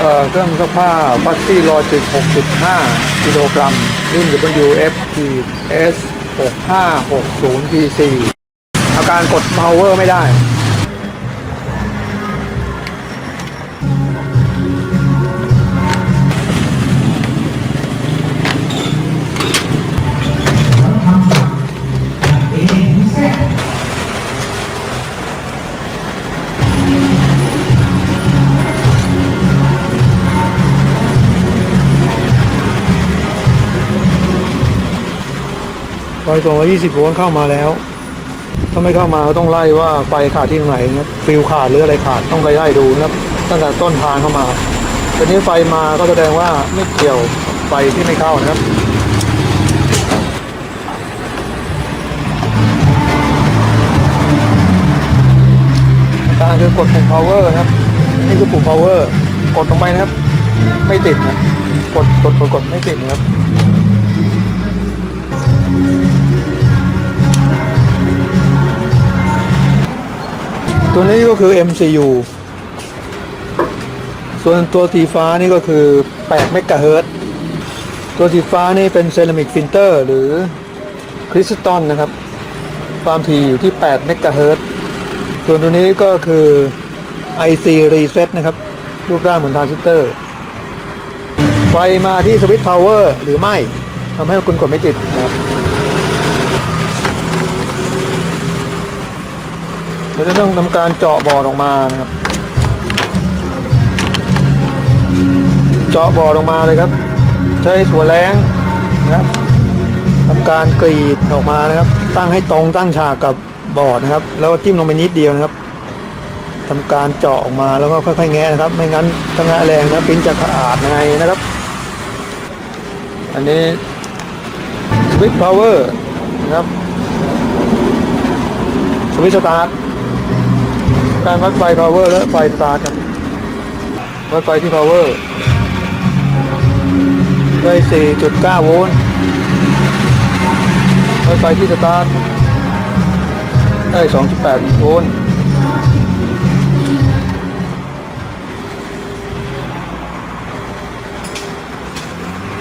เอ่อเครื่องซักผ้าฟัตซี่ลอยจุดหกจุดห้ากิโลกรัมรุ่น WF S 6560 PC อาการกด power ไม่ได้ ไฟ220โวลต์เข้ามาแล้ว ถ้าไม่เข้ามาก็ต้องไล่ว่าไฟขาดที่ตรงไหนนะครับฟิวขาดหรืออะไรขาดต้องไปไล่ดูนะครับตั้งแต่ต้นทางเข้ามาตอนนี้ไฟมาก็แสดงว่าไม่เกี่ยวไฟที่ไม่เข้านะครับการคือกดปุ่ม power นะครับนี่คือปุ่ม power กดลงไปนะครับ ไม่ติดนะ กดกดกดกดไม่ติดนะครับ ตัวนี้ก็คือ MCU ส่วนตัวสีฟ้านี่ก็คือ8เมกะเฮิรตซ์ตัวสีฟ้านี่เป็นเซรามิกฟิลเตอร์หรือคริสตัลนะครับ ความถี่อยู่ที่8เมกะเฮิรตส่วนตัวนี้ก็คือ IC Reset นะครับ รูปร่างเหมือนทรานซิสเตอร์ ไฟมาที่สวิตช์พาวเวอร์หรือไม่ทำให้คุณกดไม่ติดนะครับ เราจะต้องทำการเจาะบอร์ดออกมานะครับ เจาะบอร์ดออกมาเลยครับ ใช้หัวแรงนะครับทำการกรีดออกมานะครับ ตั้งให้ตรงตั้งฉากกับบอร์ดนะครับ แล้วจิ้มลงไปนิดเดียวนะครับทำการเจาะออกมาแล้วก็ค่อยๆแงะนะครับ ไม่งั้นถ้าแงะแรงนะปิ้นจะขาดในนะครับ อันนี้สวิตช์พาวเวอร์นะครับสวิตช์สตาร์ท การวัดไฟ power และไฟสตาร์ทครับวัดไฟที่ power ได้4.9 โวลต์วัดไฟที่สตาร์ทได้ 2.8 โวลต์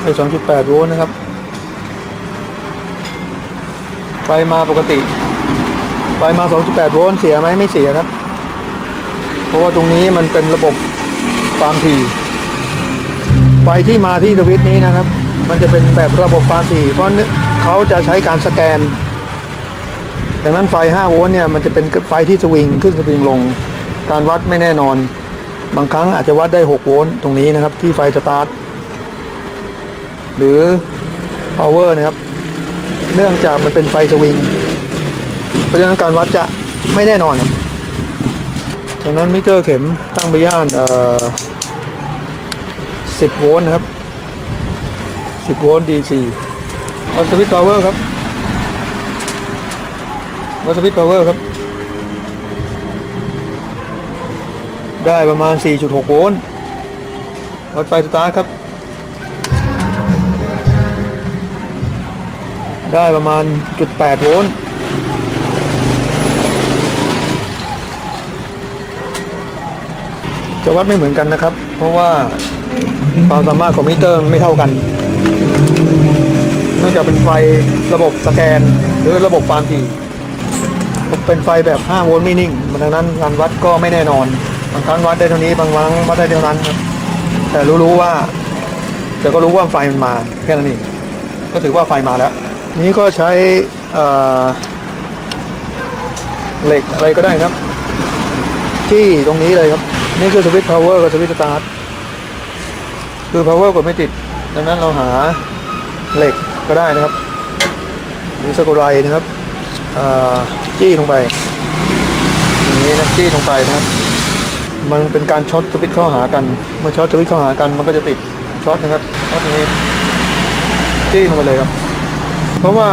ได้ 2.8 โวลต์นะครับ ไฟมาปกติ ไฟมา 2.8 โวลต์เสียไหมไม่เสียครับ เพราะว่าตรงนี้มันเป็นระบบความถี่ไฟที่มาที่สวิตช์นี้นะครับ มันจะเป็นแบบระบบความถี่ เพราะเขาจะใช้การสแกนดังนั้นไฟ 5 โวลต์เนี่ยมันจะเป็นไฟที่สวิงขึ้นสวิงลง การวัดไม่แน่นอน บางครั้งอาจจะวัดได้ 6 โวลต์ตรงนี้นะครับ ที่ไฟสตาร์ทหรือ power นะครับ เนื่องจากมันเป็นไฟสวิง เพราะฉะนั้นการวัดจะไม่แน่นอนครับ จากนั้นมิเตอร์เข็มตั้งไปย่านเอ่อ10 โวลต์นะครับ 10 โวลต์ DC วัดสวิตช์พาวเวอร์ครับวัดสวิตช์พาวเวอร์ครับ ได้ประมาณ 4.6 โวลต์วัดไฟสตาร์ทครับ ได้ประมาณ 0.8 โวลต์ จะวัดไม่เหมือนกันนะครับ เพราะว่าความสามารถของมิเตอร์ไม่เท่ากันเนื่องจากเป็นไฟระบบสแกน หรือระบบความถี่เป็นไฟแบบ 5 โวลต์ไม่นิ่งดังนั้นการวัดก็ไม่แน่นอน บางครั้งวัดได้เท่านี้ บางครั้งวัดได้เท่านั้นครับแต่รู้ๆว่าแต่ก็รู้ว่าไฟมันมาแค่นั้นเองก็ถือว่าไฟมาแล้ว นี้ก็ใช้เอ่อเหล็กอะไรก็ได้ครับ ที่ตรงนี้เลยครับ นี่คือสวิตช์พาวเวอร์กับสวิตช์สตาร์ทคือ power กดไม่ติด ดังนั้นเราหาเหล็กก็ได้นะครับ หรือสกรูไรนะครับจี้ลงไปอย่างนี้นะจี้ลงไปนะครับ มันเป็นการช็อตสวิตช์เข้าหากัน เมื่อช็อตสวิตช์เข้าหากันมันก็จะติดช็อตนะครับช็อตตรงนี้จี้ลงไปเลยครับ เพราะว่า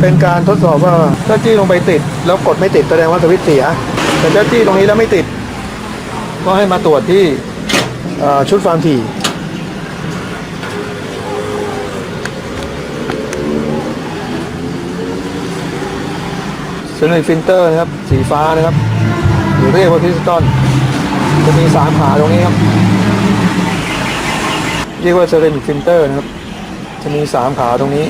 เป็นการทดสอบว่าถ้าจี้ลงไปติด แล้วกดไม่ติดแสดงว่าสวิตช์เสีย แต่ถ้าจี้ตรงนี้แล้วไม่ติด ก็ให้มาตรวจที่ชุดความถี่เซนฟิลเตอร์นะครับ สีฟ้านะครับหรือเรียกว่าพิสตอนจะมีสามขาตรงนี้ครับ เรียกว่าเซเรมิกฟิลเตอร์นะครับ จะมีสามขาตรงนี้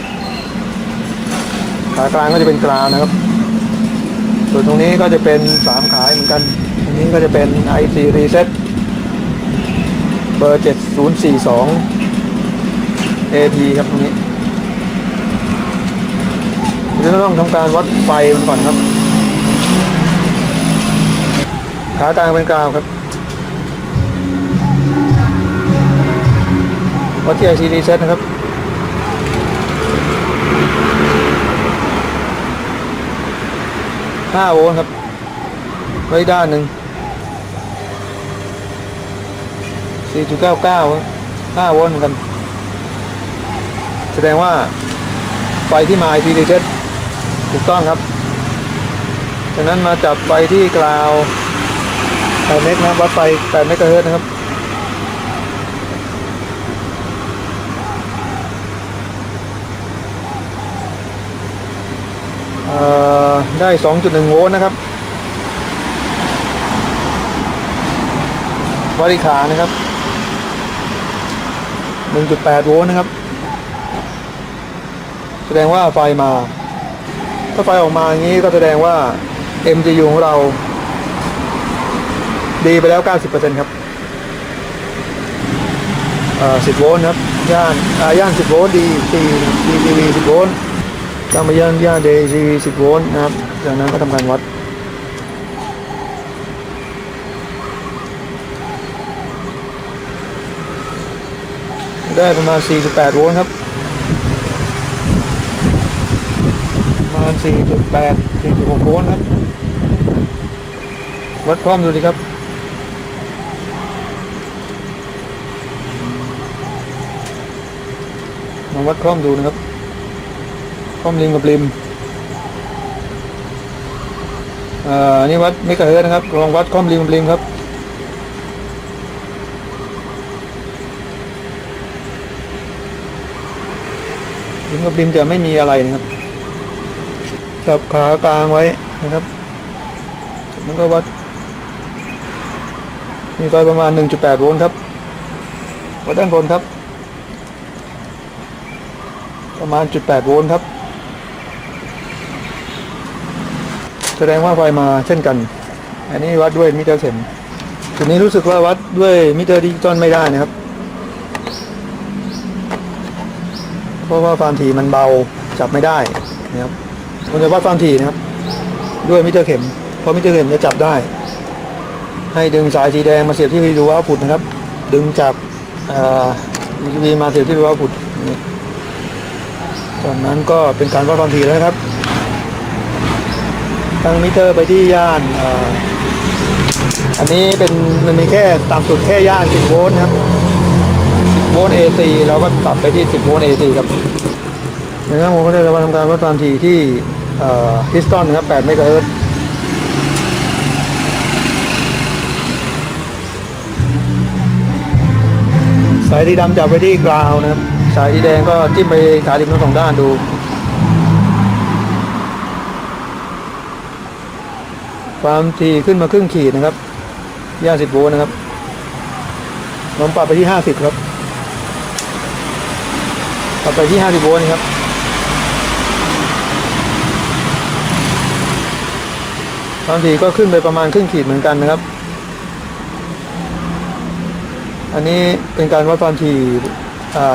ขากลางก็จะเป็นกราวนะครับ ส่วนตรงนี้ก็จะเป็นสามขาเหมือนกัน นี้ก็จะเป็น IC Reset เบอร์ 7042 AP ครับตรงนี้เดี๋ยวเราต้องทำการวัดไฟมันก่อนครับ ขากลางเป็นกราวครับ วัดที่ IC Reset นะครับห้าโวลต์ครับไว้ด้านหนึ่ง สี่จุดเก้าเก้าห้าโวลต์เหมือนกัน แสดงว่า ไฟที่มา IP reset ถูกต้องครับ จากนั้นมาจับไฟที่กราว8เมกนะวัดไฟ8เมกะเฮิรตซ์นะครับเอ่อได้ 2.1 โวลต์นะครับวาริขานะครับ 1.8 โวลต์นะครับ แสดงว่าไฟมา ถ้าไฟออกมาอย่างนี้ก็แสดงว่า MGU ของเรา ดีไปแล้ว 90%ครับอ่อ10 โวลต์ครับ ย่านอ่าย่าน 10 โวลต์ดี4 DTV 10 โวลต์ตั้งไปย่านย่าน DTV 10 โวลต์นะครับ จากนั้นก็ทำการวัด ได้ประมาณ 4.8 โวลต์ครับ ประมาณ 4.8 4.6 โวลต์ครับ วัดความดูดิครับมาวัดความดูนะครับความริมกับริมอ่อนี่วัดเมกะเฮิรตซ์นะครับ ลองวัดความริมกับริมครับ ริมกับริมจะไม่มีอะไรนะครับ จับขากลางไว้นะครับมันก็วัด มีไฟประมาณ 1.8 โวลต์ครับ วัดด้านบนครับ ประมาณ 0.8 โวลต์ครับ แสดงว่าไฟมาเช่นกัน อันนี้วัดด้วยมิเตอร์เข็มจุดนี้รู้สึกว่าวัดด้วยมิเตอร์ดิจิตอลไม่ได้นะครับ เพราะว่าความถี่มันเบาจับไม่ได้นะครับผมจะวัดความถี่นะครับ ด้วยมิเตอร์เข็ม เพราะมิเตอร์เข็มจะจับได้ ให้ดึงสายสีแดงมาเสียบที่วิดีโอเอาพุตนะครับ ดึงจากวีวีมาเสียบที่วิดีโอเอาพุตนี่จากนั้นก็เป็นการวัดความถี่แล้วครับตั้งมิเตอร์ไปที่ย่านอ,อันนี้เป็นมันมีแค่ต่ำสุดแค่ย่าน10โวลต์นะครับ โวลต์ AC เราก็ปรับไปที่ 10 โวลต์ AC ครับนะครับผมก็จะมาทำการวัดความถี่ที่พิสตันนะครับ 8 เมกะเฮิรตซ์สายสีดำจับไปที่กราวนะครับ สายสีแดงก็จิ้มไปขายดิบทั้งสองด้านดูความถี่ขึ้นมาครึ่งขีดนะครับย่าสิบโวลต์นะครับลองปรับไปที่ห้าสิบครับ ปรับไปที่ห้าสิบโวลต์นี่ครับความถี่ก็ขึ้นไปประมาณครึ่งขีดเหมือนกันนะครับ อันนี้เป็นการวัดความถี่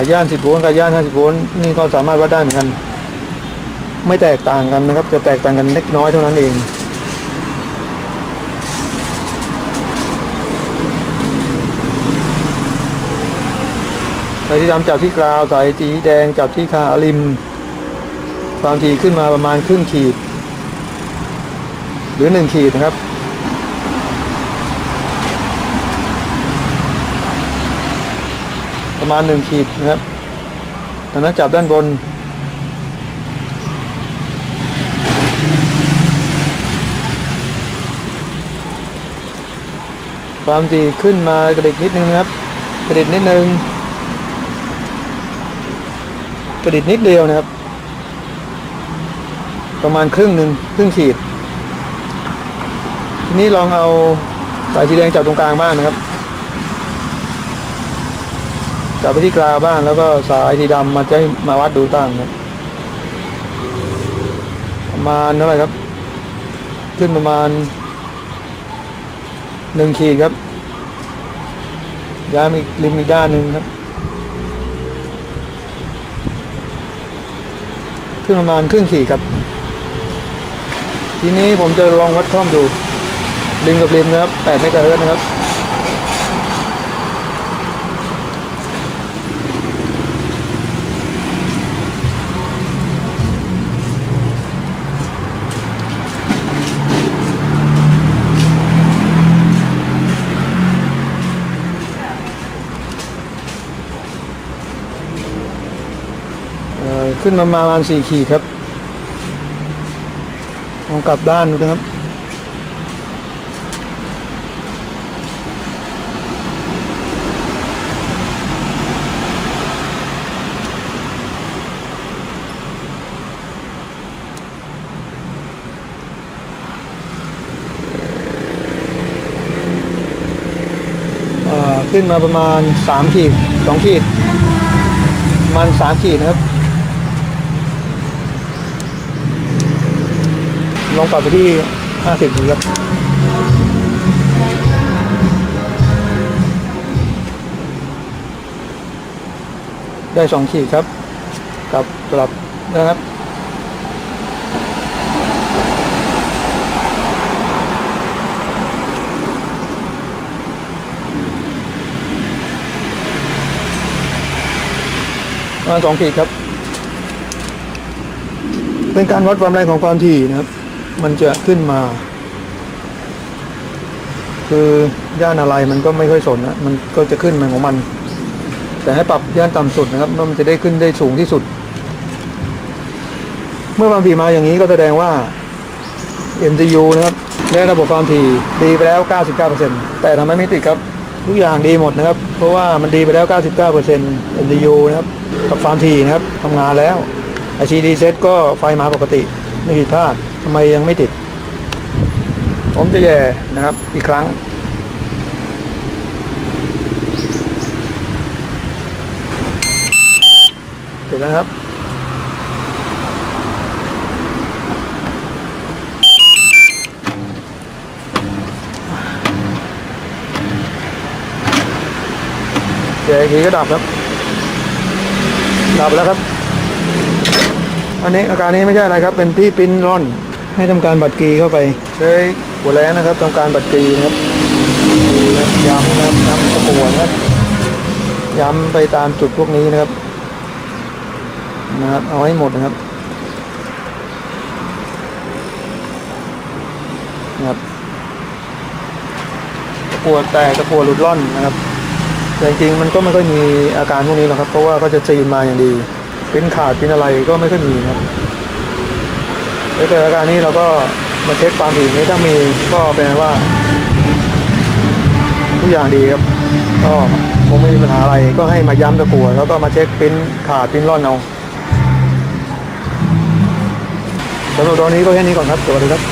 ย่านสิบโวลต์กับย่านห้าสิบโวลต์นี่ก็สามารถวัดได้เหมือนกัน ไม่แตกต่างกันนะครับ จะแตกต่างกันเล็กน้อยเท่านั้นเอง สายที่ดำจับที่กราวสายสีแดงจับที่คาริม ความถี่ขึ้นมาประมาณครึ่งขีด หรือหนึ่งขีดนะครับประมาณหนึ่งขีดนะครับดังนั้นจับด้านบน ความถี่ขึ้นมากระดิกนิดนึงนะครับ กระดิกนิดนึง กระดิกนิดเดียวนะครับ ประมาณครึ่งหนึ่งครึ่งขีด ทีนี้ลองเอาสายสีแดงจับตรงกลางบ้างนะครับจับไปที่กราวบ้างแล้วก็สายสีดำมาจะให้มาวัดดูตั้งครับประมาณเท่าไหร่ครับ ขึ้นประมาณหนึ่งขีดครับย้ายอีกริมอีกด้านหนึ่งครับ ขึ้นประมาณครึ่งขีดครับ ทีนี้ผมจะลองวัดคล่อมดูริมกับริมนะครับ8เมกะเฮิรตนะครับ ขึ้นมาประมาณสี่ขีดครับลองกลับด้านดูนะครับอ่อขึ้นมาประมาณสามขีดสองขีดประมาณสามขีดนะครับ ลองปรับไปที่ห้าสิบดูครับได้สองขีดครับกับกลับนะครับมาสองขีดครับ เป็นการวัดความแรงของความถี่นะครับ มันจะขึ้นมา คือย่านอะไรมันก็ไม่ค่อยสนนะมันก็จะขึ้นมาของมัน แต่ให้ปรับย่านต่ำสุดนะครับมันจะได้ขึ้นได้สูงที่สุด เมื่อความถี่มาอย่างนี้ก็แสดงว่า MCU นะครับได้ระบบความถี่ดีไปแล้ว 99%แต่ทำไมไม่ติดครับทุกอย่างดีหมดนะครับ เพราะว่ามันดีไปแล้ว 99% MCU นะครับ กับความถี่นะครับทำงานแล้ว ICD set ก็ไฟมาปกติ ไม่ผิดพลาดทำไมยังไม่ติด ผมจะแย่นะครับ อีกครั้งเสร็จแล้วครับเดี๋ยวอีกทีก็ดับครับ ดับแล้วครับ อันนี้อาการนี้ไม่ใช่อะไรครับ เป็นที่ปิ้นร่อน ให้ทำการบัดกีเข้าไปใช้หัวแรงนะครับทำการบัดกีนะครับย้ำนะครับย้ำตะกัวนะครับย้ำไปตามจุดพวกนี้นะครับ นะครับเอาให้หมดนะครับนะครับตะกัวแตกตะกัวหลุดร่อนนะครับแต่จริงๆมันก็ไม่ค่อยมีอาการพวกนี้หรอกครับ เพราะว่าก็จะซีนมาอย่างดี เป็นขาดเป็นอะไรก็ไม่ค่อยมีครับแล้วแต่อาการนี้เราก็มาเช็คความถี่นี้ถ้ามีก็เป็นว่าทุกอย่างดีครับ ก็คงไม่มีปัญหาอะไรก็ให้มาย้ำตะกัวแล้วก็มาเช็คปิ้นขาดปิ้นร่อนเอาสำหรับตอนนี้ก็แค่นี้ก่อนครับสวัสดีครับ